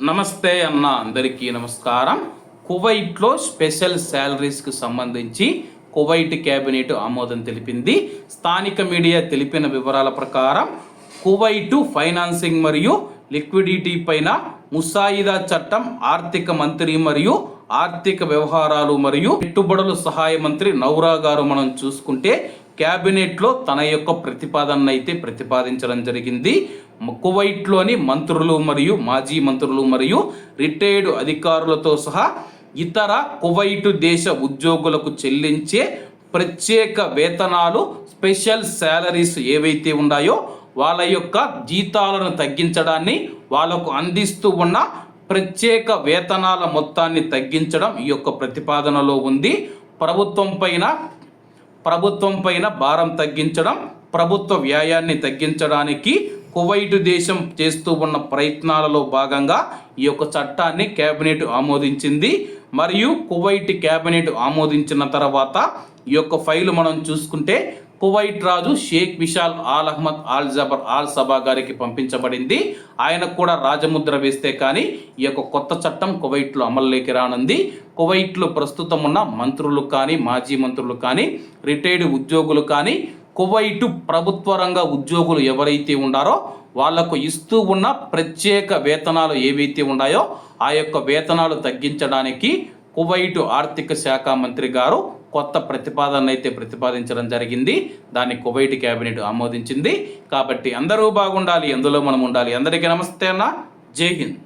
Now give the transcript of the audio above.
నమస్తే అన్న అందరికీ నమస్కారం. కువైట్లో స్పెషల్ శాలరీస్కి సంబంధించి కువైట్ కేబినెట్ ఆమోదం తెలిపింది. స్థానిక మీడియా తెలిపిన వివరాల ప్రకారం కువైటు ఫైనాన్సింగ్ మరియు లిక్విడిటీ పైన ముసాయిదా చట్టం ఆర్థిక మంత్రి మరియు ఆర్థిక వ్యవహారాలు మరియు పెట్టుబడుల సహాయ మంత్రి నౌరా గారు మనం చూసుకుంటే క్యాబినెట్లో తన యొక్క ప్రతిపాదన అయితే ప్రతిపాదించడం జరిగింది. కువైట్లోని మంత్రులు మరియు మాజీ మంత్రులు మరియు రిటైర్డ్ అధికారులతో సహా ఇతర కువైటు దేశ ఉద్యోగులకు చెల్లించే ప్రత్యేక వేతనాలు స్పెషల్ శాలరీస్ ఏవైతే ఉన్నాయో వాళ్ళ యొక్క జీతాలను తగ్గించడాన్ని వాళ్ళకు అందిస్తూ ఉన్న ప్రత్యేక వేతనాల మొత్తాన్ని తగ్గించడం ఈ యొక్క ప్రతిపాదనలో ఉంది. ప్రభుత్వం పైన ప్రభుత్వం పైన భారం తగ్గించడం ప్రభుత్వ వ్యయాన్ని తగ్గించడానికి కువైట్ దేశం చేస్తూ ఉన్న ప్రయత్నాలలో భాగంగా ఈ యొక్క చట్టాన్ని కేబినెట్ ఆమోదించింది. మరియు కువైట్ కేబినెట్ ఆమోదించిన తర్వాత ఈ యొక్క ఫైలు మనం చూసుకుంటే కువైట్ రాజు Sheikh Vishal Al Ahmad Al Jaber Al Sabah గారికి పంపించబడింది. ఆయనకు కూడా రాజముద్ర వేస్తే కానీ ఈ యొక్క కొత్త చట్టం కువైట్లో అమల్లోకి రానుంది. కువైట్లో ప్రస్తుతం ఉన్న మంత్రులు కానీ మాజీ మంత్రులు కానీ రిటైర్డ్ ఉద్యోగులు కానీ కువైటు ప్రభుత్వ రంగ ఉద్యోగులు ఎవరైతే ఉన్నారో వాళ్ళకు ఇస్తూ ఉన్న ప్రత్యేక వేతనాలు ఏవైతే ఉన్నాయో ఆ యొక్క వేతనాలు తగ్గించడానికి కువైటు ఆర్థిక శాఖ మంత్రి గారు కొత్త ప్రతిపాదన అయితే ప్రతిపాదించడం జరిగింది. దాన్ని కువైట్ క్యాబినెట్ ఆమోదించింది. కాబట్టి అందరూ బాగుండాలి ఎందులో మనం ఉండాలి. అందరికీ నమస్తే అన్న. జై హింద్.